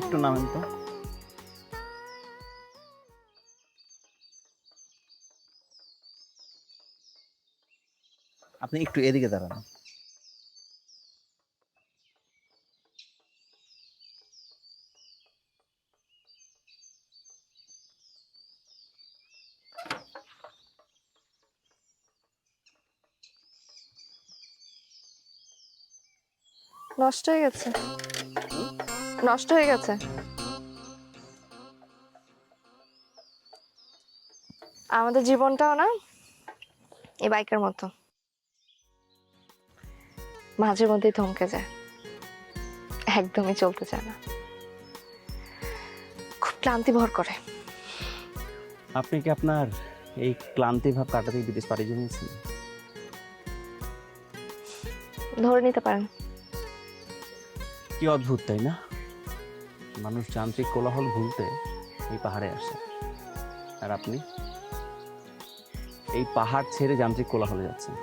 একটু নামেন তো। আপনি একটু এদিকে দাঁড়ান। নষ্ট হয়ে গেছে। নষ্ট হয়ে গেছে। আমাদের জীবনটাও না এই বাইকের মতো। মাঝে মধ্যেই থমকে যায়। একদমই চলতে চায় না। খুব ক্লান্তি ভর করে। আপনি কি আপনার এই ক্লান্তি ভাব কাটাতে বিদেশ পাড়ি জমিয়েছেন? ধরে নিতে পারেন। কি অদ্ভুত তাই না? মানুষ যান্ত্রিক কোলাহল ভুলতে এই পাহাড়ে আসে। আর আপনি? এই পাহাড় ছেড়ে যান্ত্রিক কোলাহলে যাচ্ছেন।